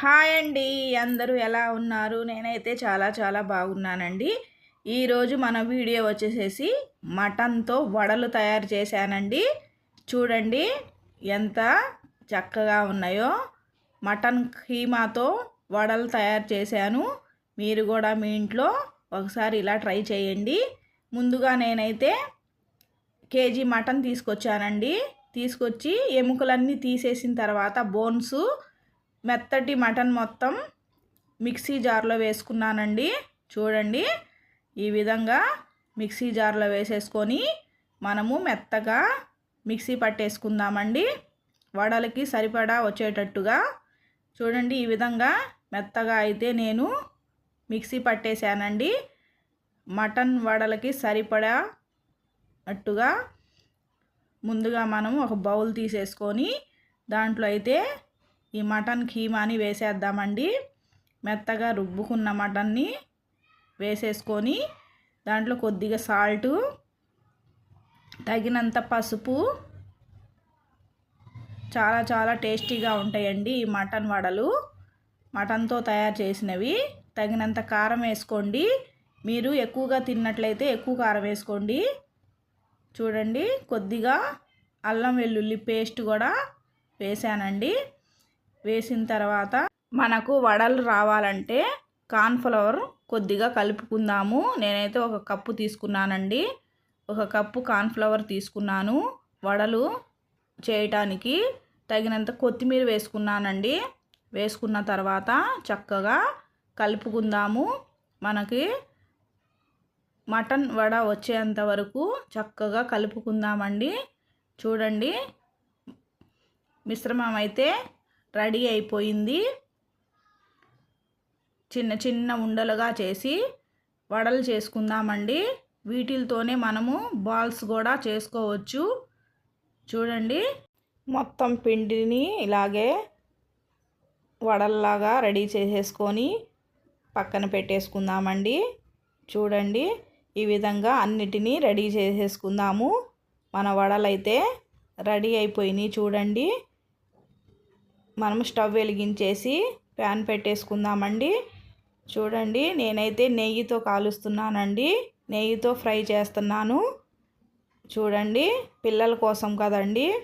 Hi అండి. అందరూ ఎలా ఉన్నారు? నేనైతే చాలా చాలా బాగున్నానండి. ఈరోజు మన వీడియో వచ్చేసేసి మటన్తో వడలు తయారు చేశానండి. చూడండి ఎంత చక్కగా ఉన్నాయో. మటన్ కీమాతో వడలు తయారు చేశాను. మీరు కూడా మీ ఇంట్లో ఒకసారి ఇలా ట్రై చేయండి. ముందుగా నేనైతే కేజీ మటన్ తీసుకొచ్చానండి. తీసుకొచ్చి ఎముకలన్నీ తీసేసిన తర్వాత బోన్స్ మెత్తటి మటన్ మొత్తం మిక్సీ జార్లో వేసుకున్నానండి. చూడండి ఈ విధంగా మిక్సీ జార్లో వేసేసుకొని మనము మెత్తగా మిక్సీ పట్టేసుకుందామండి. వడలకి సరిపడా వచ్చేటట్టుగా. చూడండి ఈ విధంగా మెత్తగా అయితే నేను మిక్సీ పట్టేశానండి. మటన్ వడలకి సరిపడా అట్టుగా ముందుగా మనం ఒక బౌల్ తీసేసుకొని దాంట్లో అయితే ఈ మటన్ కీమాని వేసేద్దామండి. మెత్తగా రుబ్బుకున్న మటన్ని వేసేసుకొని దాంట్లో కొద్దిగా సాల్టు తగినంత పసుపు చాలా చాలా టేస్టీగా ఉంటాయండి ఈ మటన్ వడలు. మటన్తో తయారు చేసినవి. తగినంత కారం వేసుకోండి. మీరు ఎక్కువగా తిన్నట్లయితే ఎక్కువ కారం వేసుకోండి. చూడండి కొద్దిగా అల్లం వెల్లుల్లి పేస్ట్ కూడా వేసానండి. వేసిన తర్వాత మనకు వడలు రావాలంటే కార్న్ఫ్లవర్ కొద్దిగా కలుపుకుందాము. నేనైతే ఒక కప్పు తీసుకున్నానండి. ఒక కప్పు కార్న్ఫ్లవర్ తీసుకున్నాను. వడలు చేయటానికి తగినంత కొత్తిమీర వేసుకున్నానండి. వేసుకున్న తర్వాత చక్కగా కలుపుకుందాము. మనకి మటన్ వడ వచ్చేంత వరకు చక్కగా కలుపుకుందామండి. చూడండి. మిశ్రమం అయితే రెడీ అయిపోయింది. చిన్న చిన్న ఉండలుగా చేసి వడలు చేసుకుందామండి. వీటితోనే మనము బాల్స్ కూడా చేసుకోవచ్చు. చూడండి. మొత్తం పిండిని ఇలాగే వడల్లాగా రెడీ చేసేసుకొని పక్కన పెట్టేసుకుందామండి. చూడండి. ఈ విధంగా అన్నిటినీ రెడీ చేసేసుకుందాము. మన వడలైతే రెడీ అయిపోయినాయి చూడండి. మనం స్టవ్ వెలిగించేసి ప్యాన్ పెట్టేసుకుందామండి. చూడండి నేనైతే నెయ్యితో కాలుస్తున్నానండి. నెయ్యితో ఫ్రై చేస్తున్నాను. చూడండి పిల్లల కోసం కదండి.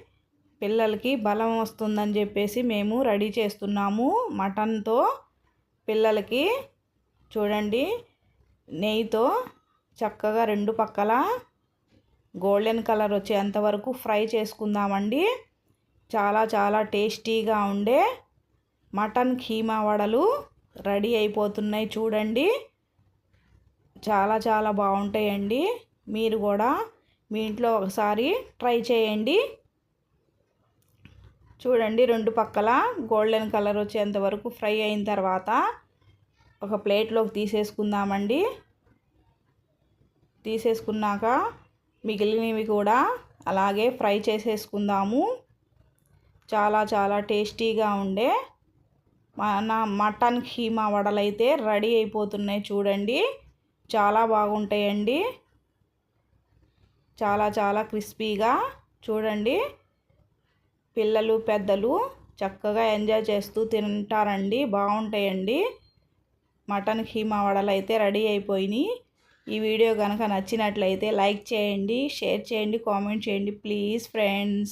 పిల్లలకి బలం వస్తుందని చెప్పేసి మేము రెడీ చేస్తున్నాము మటన్తో. పిల్లలకి చూడండి నెయ్యితో చక్కగా రెండు పక్కల గోల్డెన్ కలర్ వచ్చేంతవరకు ఫ్రై చేసుకుందామండి. చాలా చాలా టేస్టీగా ఉండే మటన్ కీమా వడలు రెడీ అయిపోతున్నాయి చూడండి. చాలా చాలా బాగుంటాయండి. మీరు కూడా మీ ఇంట్లో ఒకసారి ట్రై చేయండి. చూడండి రెండు పక్కల గోల్డెన్ కలర్ వచ్చేంత వరకు ఫ్రై అయిన తర్వాత ఒక ప్లేట్లోకి తీసేసుకుందామండి. తీసేసుకున్నాక మిగిలినవి కూడా అలాగే ఫ్రై చేసేసుకుందాము. చాలా చాలా టేస్టీగా ఉండే మన మటన్ కీమా వడలు అయితే రెడీ అయిపోతున్నాయి చూడండి. చాలా బాగుంటాయండి. చాలా చాలా క్రిస్పీగా చూడండి. పిల్లలు పెద్దలు చక్కగా ఎంజాయ్ చేస్తూ తింటారండి. బాగుంటాయండి. మటన్ కీమా వడలు అయితే రెడీ అయిపోయినాయి. ఈ వీడియో కనుక నచ్చినట్లయితే లైక్ చేయండి షేర్ చేయండి కామెంట్ చేయండి ప్లీజ్ ఫ్రెండ్స్.